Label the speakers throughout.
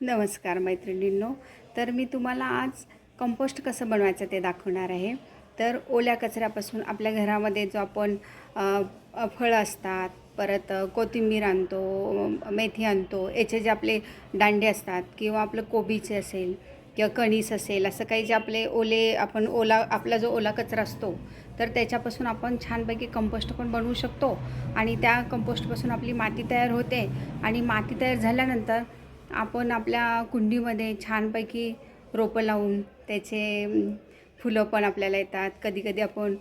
Speaker 1: नमस्कार मैत्रिणींनो. तर मी तुम्हाला आज कंपोस्ट कसं बनवायचं ते दाखवणार आहे. तर ओल्या कचऱ्यापासून आपल्या घरामध्ये जो आपण फळं असतात परत कोथिंबीर आणतो मेथी आणतो याचे जे आपले दांडे असतात किंवा आपलं कोबीचे असेल किंवा कणीस असेल असं काही जे आपले ओले आपण ओला आपला जो ओला कचरा असतो तर त्याच्यापासून आपण छानपैकी कंपोस्ट पण बनवू शकतो. आणि त्या कंपोस्टपासून आपली माती तयार होते. आणि माती तयार झाल्यानंतर आपण आपल्या कुंडीमध्ये छानपैकी रोपं लावून त्याचे फुलं पण आपल्याला येतात. कधी कधी आपण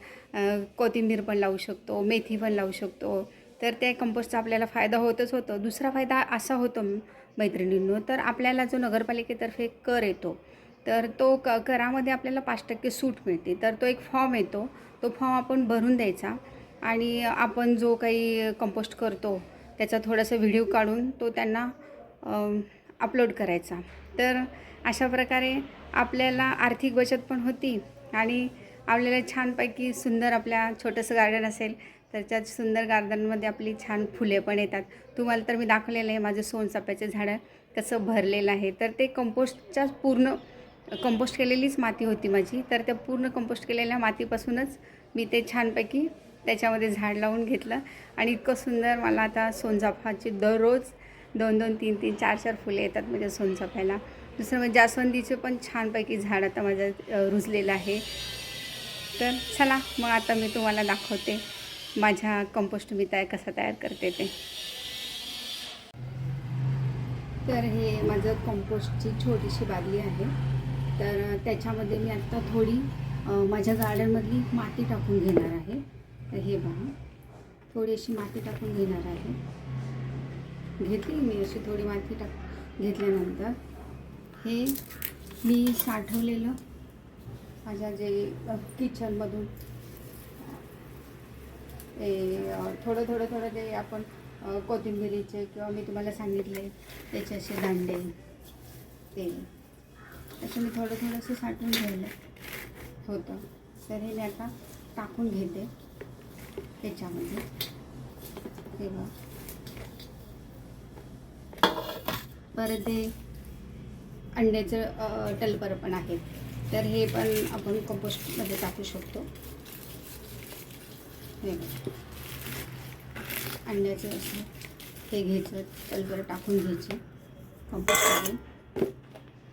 Speaker 1: कोथिंबीर पण लावू शकतो मेथी पण लावू शकतो. तर त्या कंपोस्टचा आपल्याला फायदा होतच होतो. दुसरा फायदा असा होतो मैत्रिणींनो तर आपल्याला जो नगरपालिकेतर्फे कर येतो तर तो क करामध्ये आपल्याला पाच टक्के सूट मिळते. तर तो एक फॉर्म येतो. तो फॉर्म आपण भरून द्यायचा आणि आपण जो काही कंपोस्ट करतो त्याचा थोडासा व्हिडिओ काढून तो त्यांना अपलोड करायचा. तर अशा प्रकारे आपल्याला आर्थिक बचत पण होती आणि आपल्याला छानपैकी सुंदर आपल्या छोटंसं गार्डन असेल तर त्या सुंदर गार्डनमध्ये आपली छान फुले पण येतात. तुम्हाला तर मी दाखवलेलं आहे माझं सोनचाप्याचे झाडं कसं भरलेलं आहे. तर ते कंपोस्टच्या पूर्ण कंपोस्ट केलेलीच माती होती माझी. तर त्या पूर्ण कंपोस्ट केलेल्या मातीपासूनच मी ते छानपैकी त्याच्यामध्ये झाड लावून घेतलं. आणि इतकं सुंदर मला आता सोनचाफाची दररोज दोन दोन तीन तीन चार चार फुले येतात माझ्या सोनचाफ्याला दुसरं म्हणजे जास्वंदीचे पण छानपैकी झाड आता माझं रुजलेलं आहे. तर चला मग आता मी तुम्हाला दाखवते माझ्या कंपोस्ट मी तयार कसा तयार करते ते. तर हे माझं कंपोस्टची छोटीशी बादली आहे. तर त्याच्यामध्ये मी आत्ता थोडी माझ्या गार्डनमधली माती टाकून घेणार आहे. तर हे बघा थोडी अशी माती टाकून घेणार आहे. घेतली मी अशी थोडी माती टाक घेतल्यानंतर. हे मी साठवलेलं माझ्या जे किचनमधून. ते थोडं थोडं थोडं ते आपण कोथिंबिरीचे किंवा मी तुम्हाला सांगितले त्याचे असे दांडे ते. असं मी थोडं थोडंसं साठवून ठेवलं होतं. तर हे मी आता टाकून घेते त्याच्यामध्ये. तेव्हा बघ परत हे अंड्याचं टलपर पण आहे. तर हे पण आपण कंपोस्टमध्ये टाकू शकतो. हे अंड्याचं असं हे घ्यायचं टलपर टाकून घ्यायचे कंपोस्टमध्ये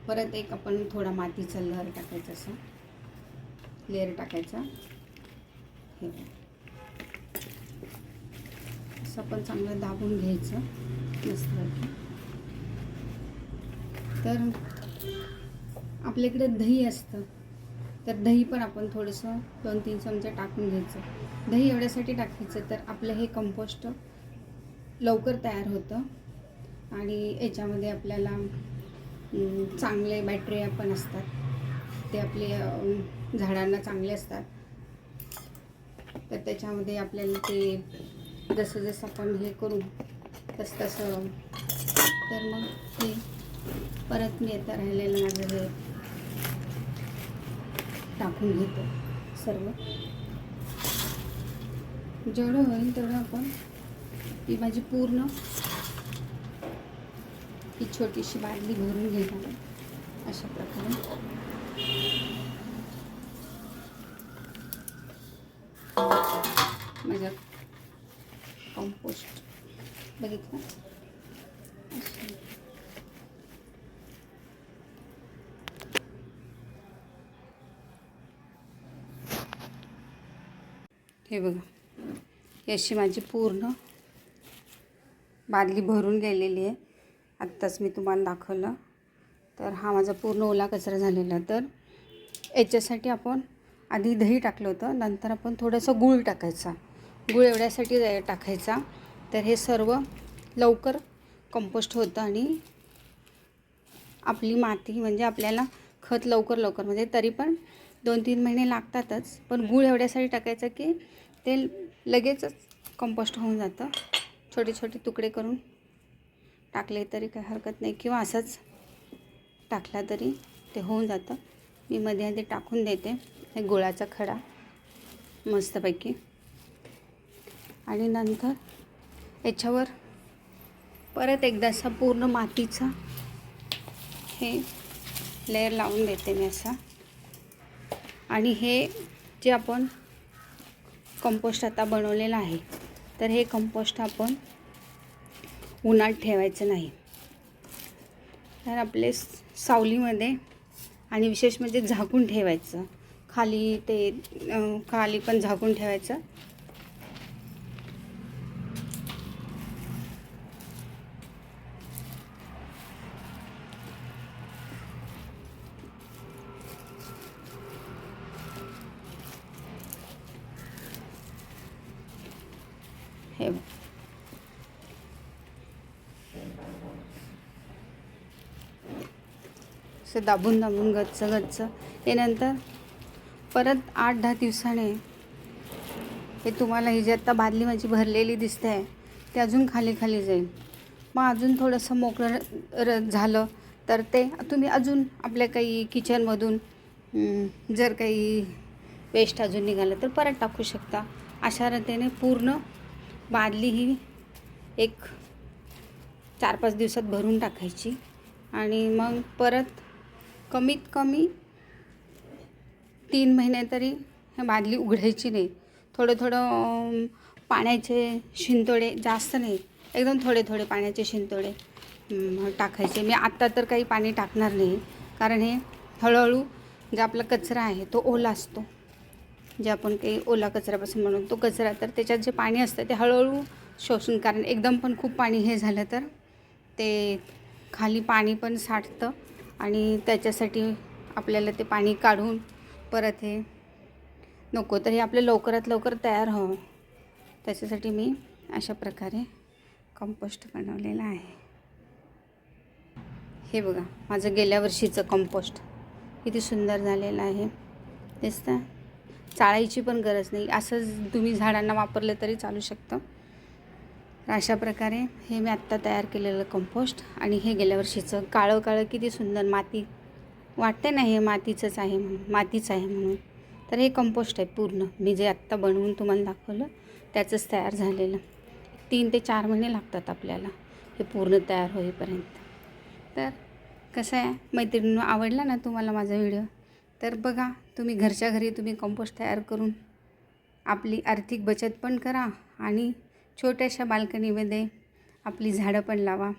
Speaker 1: परत एक आपण थोडा मातीचा लहर टाकायचा असं. लेअर टाकायचा. हे असं आपण चांगलं दाबून घ्यायचं. मस्तपैकी. तर आपल्याकडे दही असतं. तर दही पण आपण थोडंसं दोन तीन चमचे टाकून घ्यायचं. दही एवढ्यासाठी टाकायचं तर आपलं हे कंपोस्ट लवकर तयार होतं. आणि याच्यामध्ये आपल्याला चांगले बॅटरिया पण असतात. ते आपले झाडांना चांगले असतात. तर त्याच्यामध्ये आपल्याला ते जसं जसं आपण हे करू तसं तसं. तर मग ते परत मी आता राहिलेलं माझं हे टाकून घेतो सर्व. जेवढं होईल तेवढं आपण ही माझी पूर्ण ही छोटीशी बादली भरून घेणार आहे अशा प्रकारे. माझ्या कंपोस्ट बघितलं? हे बघा. ही अशी माझी पूर्ण बादली भरून गेलेली आहे. आत्ताच मी तुम्हाला दाखवलं. तर हा माझा पूर्ण ओला कचरा झालेला तर याच्यासाठी आपण आधी दही टाकलं होतं. नंतर आपण थोडंसं गूळ टाकायचा. गूळ एवढ्यासाठी टाकायचा. तर हे सर्व लवकर कंपोस्ट होतं आणि आपली माती म्हणजे आपल्याला खत लवकर लवकर म्हणजे तरी पण दोन तीन महिने लागतातच पण गूळ एवढ्यासाठी टाकायचं की ते लगेचच कंपोस्ट होऊन जातं. छोटे छोटे तुकडे करून टाकले तरी काही हरकत नाही किंवा असंच टाकला तरी ते होऊन जातं. मी मध्ये आधी टाकून देते हे गुळाचा खडा मस्तपैकी. आणि नंतर याच्यावर परत एकदा असा पूर्ण मातीचा हे लेअर लावून देते मी असा. आणि हे जे आपण कंपोस्ट आता बनवलेलं आहे तर हे कंपोस्ट आपण उन्हात ठेवायचं नाही. तर आपले सावलीमध्ये आणि विशेष म्हणजे झाकून ठेवायचं. खाली ते खाली पण झाकून ठेवायचं. हे असं दाबून दाबून गच्च गच्च. हे नंतर परत आठ दहा दिवसाने हे तुम्हाला ही जी आत्ता बादली माझी भरलेली दिसते आहे ते अजून खाली खाली जाईल. मग अजून थोडंसं मोकळं र झालं तर ते तुम्ही अजून आपल्या काही किचनमधून जर काही वेस्ट अजून निघालं तर परत टाकू शकता. अशा रीतीने पूर्ण बादली ही एक चार पाच दिवसात भरून टाकायची. आणि मग परत कमीत कमी तीन महिने तरी हे बादली उघडायची नाही. थोडं थोडं पाण्याचे शिंतोडे जास्त नाही. एकदम थोडे थोडे पाण्याचे शिंतोडे टाकायचे. मी आत्ता तर काही पाणी टाकणार नाही. कारण हे हळूहळू जो आपला कचरा आहे तो ओला असतो. जे आपण काही ओला कचऱ्यापासून म्हणून तो कचरा. तर त्याच्यात जे पाणी असतं ते हळूहळू शोषून कारण एकदम पण खूप पाणी हे झालं तर ते खाली पाणी पण साठतं आणि त्याच्यासाठी आपल्याला ते पाणी काढून परत हे नको. तर हे आपलं लवकरात लवकर तयार हवं. त्याच्यासाठी मी अशा प्रकारे कंपोस्ट बनवलेलं आहे. हे बघा माझं गेल्या वर्षीचं कंपोस्ट किती सुंदर झालेलं आहे. दिसतं चाळायची पण गरज नाही. असंच तुम्ही झाडांना वापरलं तरी चालू शकतं. तर अशा प्रकारे हे मी आत्ता तयार केलेलं कंपोस्ट आणि हे गेल्या वर्षीचं काळं काळं किती सुंदर माती वाटते ना हे मातीचंच आहे म्हणून मातीच आहे म्हणून. तर हे कंपोस्ट आहे पूर्ण. मी जे आत्ता बनवून तुम्हाला दाखवलं त्याचंच तयार झालेलं. तीन ते चार महिने लागतात आपल्याला हे पूर्ण तयार होईपर्यंत. तर कसं आहे? मैत्रिणी आवडला ना तुम्हाला माझा व्हिडिओ? तर बघा तुम्ही घरच्या घरी तुम्ही कंपोस्ट तयार करून आपली आर्थिक बचत पण करा आणि छोट्याशा बाल्कनीमध्ये आपली झाडं पण लावा.